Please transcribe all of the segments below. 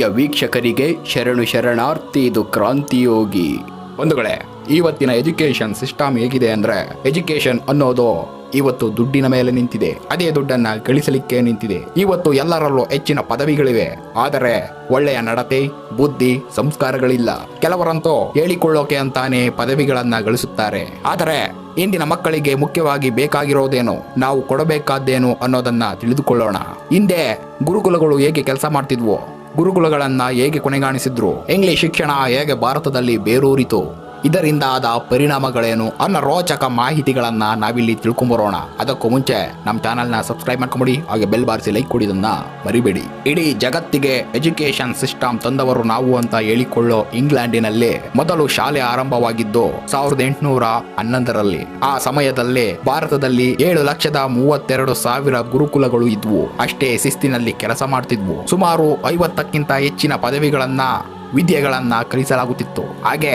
ಪ್ರಿಯ ವೀಕ್ಷಕರಿಗೆ ಶರಣು ಶರಣಾರ್ಥಿ, ಇದು ಕ್ರಾಂತಿಯೋಗಿ. ಬಂಧುಗಳೇ, ಇವತ್ತಿನ ಎಜುಕೇಶನ್ ಸಿಸ್ಟಮ್ ಹೇಗಿದೆ ಅಂದ್ರೆ ಎಜುಕೇಶನ್ ಅನ್ನೋದು ಇವತ್ತು ದುಡ್ಡಿನ ಮೇಲೆ ನಿಂತಿದೆ. ಅದೇ ದುಡ್ಡನ್ನ ಗಳಿಸಲಿಕ್ಕೆ ನಿಂತಿದೆ. ಇವತ್ತು ಎಲ್ಲರಲ್ಲೂ ಹೆಚ್ಚಿನ ಪದವಿಗಳಿವೆ. ಆದರೆ ಒಳ್ಳೆಯ ನಡತೆ, ಬುದ್ಧಿ, ಸಂಸ್ಕಾರಗಳಿಲ್ಲ. ಕೆಲವರಂತೂ ಹೇಳಿಕೊಳ್ಳೋಕೆ ಅಂತಾನೆ ಪದವಿಗಳನ್ನ ಗಳಿಸುತ್ತಾರೆ. ಆದರೆ ಇಂದಿನ ಮಕ್ಕಳಿಗೆ ಮುಖ್ಯವಾಗಿ ಬೇಕಾಗಿರೋದೇನು, ನಾವು ಕೊಡಬೇಕಾದ್ದೇನು ಅನ್ನೋದನ್ನ ತಿಳಿದುಕೊಳ್ಳೋಣ. ಹಿಂದೆ ಗುರುಕುಲಗಳು ಹೇಗೆ ಕೆಲಸ ಮಾಡ್ತಿದ್ವು ಗುರುಕುಲಗಳನ್ನ ಹೇಗೆ ಕೊನೆಗಾಣಿಸಿದ್ರು? ಇಂಗ್ಲಿಷ್ ಶಿಕ್ಷಣ ಹೇಗೆ ಭಾರತದಲ್ಲಿ ಬೇರೂರಿತು? ಇದರಿಂದ ಆದ ಪರಿಣಾಮಗಳೇನು ಅನ್ನೋ ರೋಚಕ ಮಾಹಿತಿಗಳನ್ನು ನಾವಿಲ್ಲಿ ತಿಳ್ಕೊಂಬರೋಣ. ಅದಕ್ಕೂ ಮುಂಚೆ ನಮ್ಮ ಚಾನಲ್ನ ಸಬ್ಸ್ಕ್ರೈಬ್ ಮಾಡ್ಕೊಂಬಿಡಿ, ಹಾಗೆ ಬೆಲ್ ಬಾರಿಸಿ ಲೈಕ್ ಕೊಡಿದನ್ನ ಮರಿಬೇಡಿ. ಇಡೀ ಜಗತ್ತಿಗೆ ಎಜುಕೇಶನ್ ಸಿಸ್ಟಮ್ ತಂದವರು ನಾವು ಅಂತ ಹೇಳಿಕೊಳ್ಳೋ ಇಂಗ್ಲೆಂಡಿನಲ್ಲಿ ಮೊದಲು ಶಾಲೆ ಆರಂಭವಾಗಿದ್ದು ಸಾವಿರದ ಎಂಟುನೂರ ಹನ್ನೊಂದರಲ್ಲಿ. ಆ ಸಮಯದಲ್ಲಿ ಭಾರತದಲ್ಲಿ ಏಳು ಲಕ್ಷದ ಮೂವತ್ತೆರಡು ಸಾವಿರ ಗುರುಕುಲಗಳು ಇದ್ವು. ಅಷ್ಟೇ ಶಿಸ್ತಿನಲ್ಲಿ ಕೆಲಸ ಮಾಡ್ತಿದ್ವು. ಸುಮಾರು ಐವತ್ತಕ್ಕಿಂತ ಹೆಚ್ಚಿನ ಪದವಿಗಳನ್ನ, ವಿದ್ಯೆಗಳನ್ನ ಕಲಿಸಲಾಗುತ್ತಿತ್ತು. ಹಾಗೆ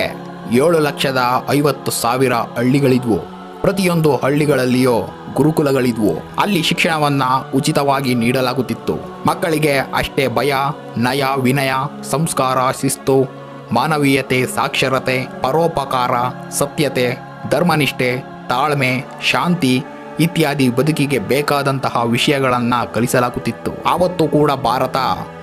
ಏಳು ಲಕ್ಷದ ಐವತ್ತು ಸಾವಿರ ಹಳ್ಳಿಗಳಿದ್ವು. ಪ್ರತಿಯೊಂದು ಹಳ್ಳಿಗಳಲ್ಲಿಯೂ ಗುರುಕುಲಗಳಿದ್ವು. ಅಲ್ಲಿ ಶಿಕ್ಷಣವನ್ನ ಉಚಿತವಾಗಿ ನೀಡಲಾಗುತ್ತಿತ್ತು. ಮಕ್ಕಳಿಗೆ ಅಷ್ಟೇ ಭಯ, ನಯ, ವಿನಯ, ಸಂಸ್ಕಾರ ಶಿಸ್ತು, ಮಾನವೀಯತೆ, ಸಾಕ್ಷರತೆ, ಪರೋಪಕಾರ, ಸತ್ಯತೆ, ಧರ್ಮನಿಷ್ಠೆ, ತಾಳ್ಮೆ, ಶಾಂತಿ ಇತ್ಯಾದಿ ಬದುಕಿಗೆ ಬೇಕಾದಂತಹ ವಿಷಯಗಳನ್ನ ಕಲಿಸಲಾಗುತ್ತಿತ್ತು. ಆವತ್ತು ಕೂಡ ಭಾರತ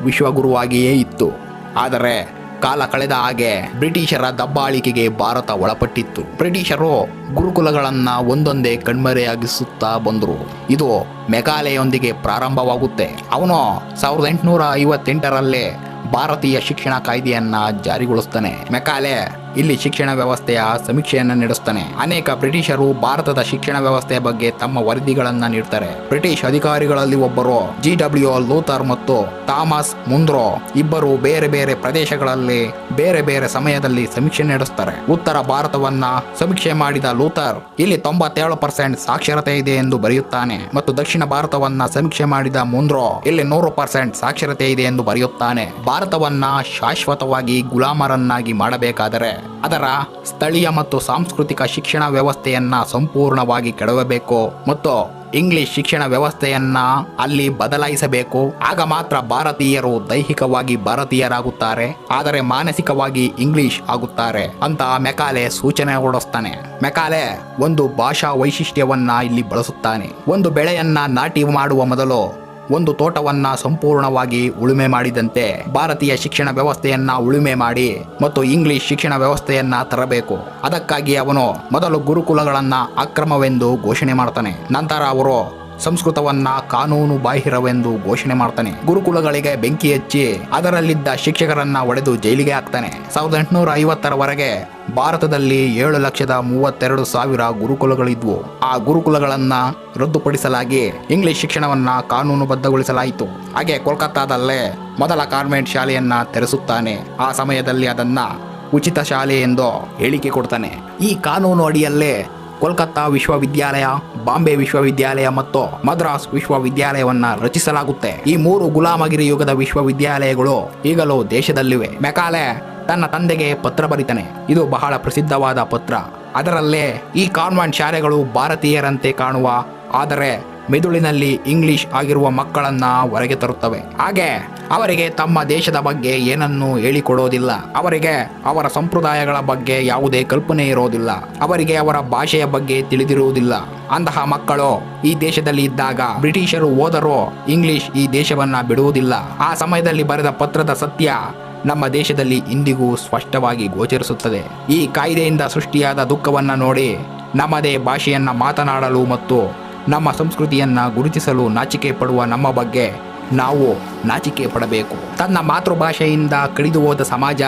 ವಿಶ್ವಗುರುವಾಗಿಯೇ ಇತ್ತು. ಆದರೆ ಕಾಲ ಕಳೆದ ಹಾಗೆ ಬ್ರಿಟಿಷರ ದಬ್ಬಾಳಿಕೆಗೆ ಭಾರತ ಒಳಪಟ್ಟಿತ್ತು. ಬ್ರಿಟಿಷರು ಗುರುಕುಲಗಳನ್ನ ಒಂದೊಂದೇ ಕಣ್ಮರೆಯಾಗಿಸುತ್ತಾ ಬಂದರು. ಇದು ಮೆಕಾಲೆಯೊಂದಿಗೆ ಪ್ರಾರಂಭವಾಗುತ್ತೆ. ಅವನು ಸಾವಿರದ ಎಂಟುನೂರ ಐವತ್ತೆಂಟರಲ್ಲೇ ಭಾರತೀಯ ಶಿಕ್ಷಣ ಕಾಯ್ದೆಯನ್ನ ಜಾರಿಗೊಳಿಸ್ತಾನೆ. ಮೆಕಾಲೆ ಇಲ್ಲಿ ಶಿಕ್ಷಣ ವ್ಯವಸ್ಥೆಯ ಸಮೀಕ್ಷೆಯನ್ನು ನಡೆಸುತ್ತಾನೆ ಅನೇಕ ಬ್ರಿಟಿಷರು ಭಾರತದ ಶಿಕ್ಷಣ ವ್ಯವಸ್ಥೆಯ ಬಗ್ಗೆ ತಮ್ಮ ವರದಿಗಳನ್ನ ನೀಡ್ತಾರೆ. ಬ್ರಿಟಿಷ್ ಅಧಿಕಾರಿಗಳಲ್ಲಿ ಒಬ್ಬರು ಜಿ ಡಬ್ಲ್ಯೂ ಲೂಥರ್ ಮತ್ತು ಥಾಮಸ್ ಮುಂದ್ರೋ ಇಬ್ಬರು ಬೇರೆ ಬೇರೆ ಪ್ರದೇಶಗಳಲ್ಲಿ ಬೇರೆ ಬೇರೆ ಸಮಯದಲ್ಲಿ ಸಮೀಕ್ಷೆ ನಡೆಸುತ್ತಾರೆ ಉತ್ತರ ಭಾರತವನ್ನ ಸಮೀಕ್ಷೆ ಮಾಡಿದ ಲೂಥರ್ ಇಲ್ಲಿ ತೊಂಬತ್ತೇಳು ಪರ್ಸೆಂಟ್ ಸಾಕ್ಷರತೆ ಇದೆ ಎಂದು ಬರೆಯುತ್ತಾನೆ ಮತ್ತು ದಕ್ಷಿಣ ಭಾರತವನ್ನ ಸಮೀಕ್ಷೆ ಮಾಡಿದ ಮುಂದ್ರೋ ಇಲ್ಲಿ ನೂರು ಪರ್ಸೆಂಟ್ ಸಾಕ್ಷರತೆ ಇದೆ ಎಂದು ಬರೆಯುತ್ತಾನೆ. ಭಾರತವನ್ನ ಶಾಶ್ವತವಾಗಿ ಗುಲಾಮರನ್ನಾಗಿ ಮಾಡಬೇಕಾದರೆ ಅದರ ಸ್ಥಳೀಯ ಮತ್ತು ಸಾಂಸ್ಕೃತಿಕ ಶಿಕ್ಷಣ ವ್ಯವಸ್ಥೆಯನ್ನ ಸಂಪೂರ್ಣವಾಗಿ ಕೆಡವಬೇಕು ಮತ್ತು ಇಂಗ್ಲಿಷ್ ಶಿಕ್ಷಣ ವ್ಯವಸ್ಥೆಯನ್ನ ಅಲ್ಲಿ ಬದಲಾಯಿಸಬೇಕು. ಆಗ ಮಾತ್ರ ಭಾರತೀಯರು ದೈಹಿಕವಾಗಿ ಭಾರತೀಯರಾಗುತ್ತಾರೆ, ಆದರೆ ಮಾನಸಿಕವಾಗಿ ಇಂಗ್ಲಿಷ್ ಆಗುತ್ತಾರೆ ಅಂತ ಮೆಕಾಲೆ ಸೂಚನೆ ಹೊರಡಿಸ್ತಾನೆ. ಮೆಕಾಲೆ ಒಂದು ಭಾಷಾ ವೈಶಿಷ್ಟ್ಯವನ್ನ ಇಲ್ಲಿ ಬಳಸುತ್ತಾನೆ. ಒಂದು ಬೆಳೆಯನ್ನ ನಾಟಿ ಮಾಡುವ ಮೊದಲು ಒಂದು ತೋಟವನ್ನ ಸಂಪೂರ್ಣವಾಗಿ ಉಳುಮೆ ಮಾಡಿದಂತೆ ಭಾರತೀಯ ಶಿಕ್ಷಣ ವ್ಯವಸ್ಥೆಯನ್ನ ಉಳುಮೆ ಮಾಡಿ ಮತ್ತು ಇಂಗ್ಲಿಷ್ ಶಿಕ್ಷಣ ವ್ಯವಸ್ಥೆಯನ್ನ ತರಬೇಕು. ಅದಕ್ಕಾಗಿ ಅವನು ಮೊದಲು ಗುರುಕುಲಗಳನ್ನ ಅಕ್ರಮವೆಂದು ಘೋಷಣೆ ಮಾಡ್ತಾನೆ. ನಂತರ ಅವರು ಸಂಸ್ಕೃತವನ್ನ ಕಾನೂನು ಬಾಹಿರವೆಂದು ಘೋಷಣೆ ಮಾಡ್ತಾನೆ. ಗುರುಕುಲಗಳಿಗೆ ಬೆಂಕಿ ಹಚ್ಚಿ ಅದರಲ್ಲಿದ್ದ ಶಿಕ್ಷಕರನ್ನ ಒಡೆದು ಜೈಲಿಗೆ ಹಾಕ್ತಾನೆ. ಸಾವಿರದ ಎಂಟುನೂರ ಐವತ್ತರವರೆಗೆ ಭಾರತದಲ್ಲಿ ಏಳು ಲಕ್ಷದ ಮೂವತ್ತೆರಡು ಸಾವಿರ ಗುರುಕುಲಗಳಿದ್ವು. ಆ ಗುರುಕುಲಗಳನ್ನ ರದ್ದುಪಡಿಸಲಾಗಿ ಇಂಗ್ಲಿಷ್ ಶಿಕ್ಷಣವನ್ನ ಕಾನೂನುಬದ್ಧಗೊಳಿಸಲಾಯಿತು. ಹಾಗೆ ಕೋಲ್ಕತ್ತಾದಲ್ಲೇ ಮೊದಲ ಕಾನ್ವೆಂಟ್ ಶಾಲೆಯನ್ನ ತೆರೆಸುತ್ತಾನೆ. ಆ ಸಮಯದಲ್ಲಿ ಅದನ್ನ ಉಚಿತ ಶಾಲೆ ಎಂದು ಹೇಳಿಕೆ ಕೊಡ್ತಾನೆ. ಈ ಕಾನೂನು ಅಡಿಯಲ್ಲೇ ಕೋಲ್ಕತ್ತಾ ವಿಶ್ವವಿದ್ಯಾಲಯ ಬಾಂಬೆ ವಿಶ್ವವಿದ್ಯಾಲಯ ಮತ್ತು ಮದ್ರಾಸ್ ವಿಶ್ವವಿದ್ಯಾಲಯವನ್ನ ರಚಿಸಲಾಗುತ್ತೆ. ಈ ಮೂರು ಗುಲಾಮಗಿರಿ ಯುಗದ ವಿಶ್ವವಿದ್ಯಾಲಯಗಳು ಈಗಲೂ ದೇಶದಲ್ಲಿವೆ. ಮೆಕಾಲೆ ತನ್ನ ತಂದೆಗೆ ಪತ್ರ ಬರಿತಾನೆ. ಇದು ಬಹಳ ಪ್ರಸಿದ್ಧವಾದ ಪತ್ರ. ಅದರಲ್ಲೇ ಈ ಕಾನ್ವೆಂಟ್ ಶಾಲೆಗಳು ಭಾರತೀಯರಂತೆ ಕಾಣುವ, ಆದರೆ ಮೆದುಳಿನಲ್ಲಿ ಇಂಗ್ಲಿಷ್ ಆಗಿರುವ ಮಕ್ಕಳನ್ನ ಹೊರಗೆ ತರುತ್ತವೆ. ಹಾಗೆ ಅವರಿಗೆ ತಮ್ಮ ದೇಶದ ಬಗ್ಗೆ ಏನನ್ನೂ ಹೇಳಿಕೊಡೋದಿಲ್ಲ. ಅವರಿಗೆ ಅವರ ಸಂಪ್ರದಾಯಗಳ ಬಗ್ಗೆ ಯಾವುದೇ ಕಲ್ಪನೆ ಇರೋದಿಲ್ಲ. ಅವರಿಗೆ ಅವರ ಭಾಷೆಯ ಬಗ್ಗೆ ತಿಳಿದಿರುವುದಿಲ್ಲ. ಅಂತಹ ಮಕ್ಕಳು, ಈ ದೇಶದಲ್ಲಿ ಇದ್ದಾಗ ಬ್ರಿಟಿಷರು ಹೋದರೂ, ಇಂಗ್ಲಿಷ್ ಈ ದೇಶವನ್ನ ಬಿಡುವುದಿಲ್ಲ. ಆ ಸಮಯದಲ್ಲಿ ಬರೆದ ಪತ್ರದ ಸತ್ಯ ನಮ್ಮ ದೇಶದಲ್ಲಿ ಇಂದಿಗೂ ಸ್ಪಷ್ಟವಾಗಿ ಗೋಚರಿಸುತ್ತದೆ. ಈ ಕಾಯ್ದೆಯಿಂದ ಸೃಷ್ಟಿಯಾದ ದುಃಖವನ್ನ ನೋಡಿ ನಮ್ಮದೇ ಭಾಷೆಯನ್ನ ಮಾತನಾಡಲು ಮತ್ತು ನಮ್ಮ ಸಂಸ್ಕೃತಿಯನ್ನ ಗುರುತಿಸಲು ನಾಚಿಕೆ ಪಡುವ ನಮ್ಮ ಬಗ್ಗೆ ನಾವು ನಾಚಿಕೆ ಪಡಬೇಕು. ತನ್ನ ಮಾತೃಭಾಷೆಯಿಂದ ಕಡಿದು ಹೋದ ಸಮಾಜ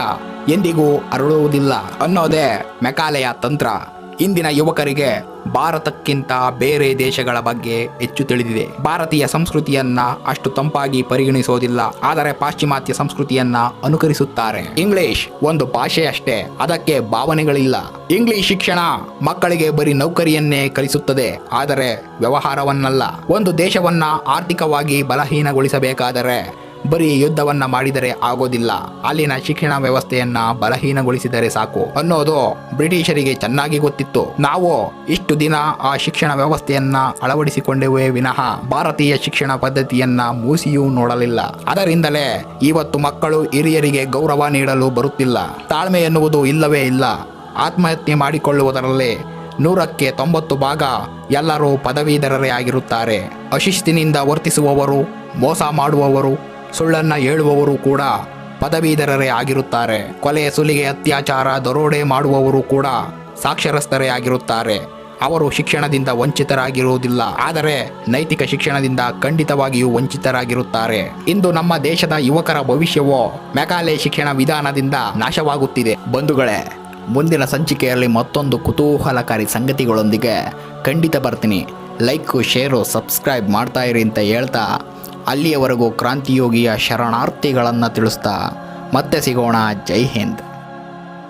ಎಂದಿಗೂ ಅರಳುವುದಿಲ್ಲ ಅನ್ನೋದೇ ಮೆಕಾಲೆಯ ತಂತ್ರ. ಇಂದಿನ ಯುವಕರಿಗೆ ಭಾರತಕ್ಕಿಂತ ಬೇರೆ ದೇಶಗಳ ಬಗ್ಗೆ ಹೆಚ್ಚು ತಿಳಿದಿದೆ. ಭಾರತೀಯ ಸಂಸ್ಕೃತಿಯನ್ನ ಅಷ್ಟು ತಂಪಾಗಿ ಪರಿಗಣಿಸೋದಿಲ್ಲ ಆದರೆ ಪಾಶ್ಚಿಮಾತ್ಯ ಸಂಸ್ಕೃತಿಯನ್ನ ಅನುಕರಿಸುತ್ತಾರೆ. ಇಂಗ್ಲಿಷ್ ಒಂದು ಭಾಷೆ ಅಷ್ಟೇ, ಅದಕ್ಕೆ ಭಾವನೆಗಳಿಲ್ಲ. ಇಂಗ್ಲಿಷ್ ಶಿಕ್ಷಣ ಮಕ್ಕಳಿಗೆ ಬರೀ ನೌಕರಿಯನ್ನೇ ಕಲಿಸುತ್ತದೆ, ಆದರೆ ವ್ಯವಹಾರವನ್ನಲ್ಲ. ಒಂದು ದೇಶವನ್ನ ಆರ್ಥಿಕವಾಗಿ ಬಲಹೀನಗೊಳಿಸಬೇಕಾದರೆ ಬರೀ ಯುದ್ಧವನ್ನ ಮಾಡಿದರೆ ಆಗೋದಿಲ್ಲ. ಅಲ್ಲಿನ ಶಿಕ್ಷಣ ವ್ಯವಸ್ಥೆಯನ್ನ ಬಲಹೀನಗೊಳಿಸಿದರೆ ಸಾಕು. ಅನ್ನೋದು ಬ್ರಿಟಿಷರಿಗೆ ಚೆನ್ನಾಗಿ ಗೊತ್ತಿತ್ತು. ನಾವು ಇಷ್ಟು ದಿನ ಆ ಶಿಕ್ಷಣ ವ್ಯವಸ್ಥೆಯನ್ನ ಅಳವಡಿಸಿಕೊಂಡೆವೇ ವಿನಃ ಭಾರತೀಯ ಶಿಕ್ಷಣ ಪದ್ಧತಿಯನ್ನ ಮೂಸಿಯೂ ನೋಡಲಿಲ್ಲ. ಅದರಿಂದಲೇ ಇವತ್ತು ಮಕ್ಕಳು ಹಿರಿಯರಿಗೆ ಗೌರವ ನೀಡಲು ಬರುತ್ತಿಲ್ಲ. ತಾಳ್ಮೆ ಎನ್ನುವುದು ಇಲ್ಲವೇ ಇಲ್ಲ. ಆತ್ಮಹತ್ಯೆ ಮಾಡಿಕೊಳ್ಳುವುದರಲ್ಲಿ ನೂರಕ್ಕೆ ತೊಂಬತ್ತು ಭಾಗ ಎಲ್ಲರೂ ಪದವೀಧರರೇ ಆಗಿರುತ್ತಾರೆ. ಅಶಿಸ್ತಿನಿಂದ ವರ್ತಿಸುವವರು, ಮೋಸ ಮಾಡುವವರು ಸುಳ್ಳನ್ನ ಹೇಳುವವರು ಕೂಡ ಪದವೀಧರರೇ ಆಗಿರುತ್ತಾರೆ. ಕೊಲೆ, ಸುಲಿಗೆ, ಅತ್ಯಾಚಾರ, ದರೋಡೆ ಮಾಡುವವರು ಕೂಡ ಸಾಕ್ಷರಸ್ಥರೇ ಆಗಿರುತ್ತಾರೆ. ಅವರು ಶಿಕ್ಷಣದಿಂದ ವಂಚಿತರಾಗಿರುವುದಿಲ್ಲ. ಆದರೆ ನೈತಿಕ ಶಿಕ್ಷಣದಿಂದ ಖಂಡಿತವಾಗಿಯೂ ವಂಚಿತರಾಗಿರುತ್ತಾರೆ. ಇಂದು ನಮ್ಮ ದೇಶದ ಯುವಕರ ಭವಿಷ್ಯವು ಮೆಕಾಲೆ ಶಿಕ್ಷಣ ವಿಧಾನದಿಂದ ನಾಶವಾಗುತ್ತಿದೆ. ಬಂಧುಗಳೇ, ಮುಂದಿನ ಸಂಚಿಕೆಯಲ್ಲಿ ಮತ್ತೊಂದು ಕುತೂಹಲಕಾರಿ ಸಂಗತಿಗಳೊಂದಿಗೆ ಖಂಡಿತ ಬರ್ತೀನಿ. ಲೈಕು, ಶೇರು, ಸಬ್ಸ್ಕ್ರೈಬ್ ಮಾಡ್ತಾ ಇರಿ ಅಂತ ಹೇಳ್ತಾ ಅಲ್ಲಿಯವರೆಗೂ ಕ್ರಾಂತಿಯೋಗಿಯ ಶರಣಾರ್ಥಿಗಳನ್ನು ತಿಳಿಸ್ತಾ ಮತ್ತೆ ಸಿಗೋಣ. ಜೈ ಹಿಂದ್.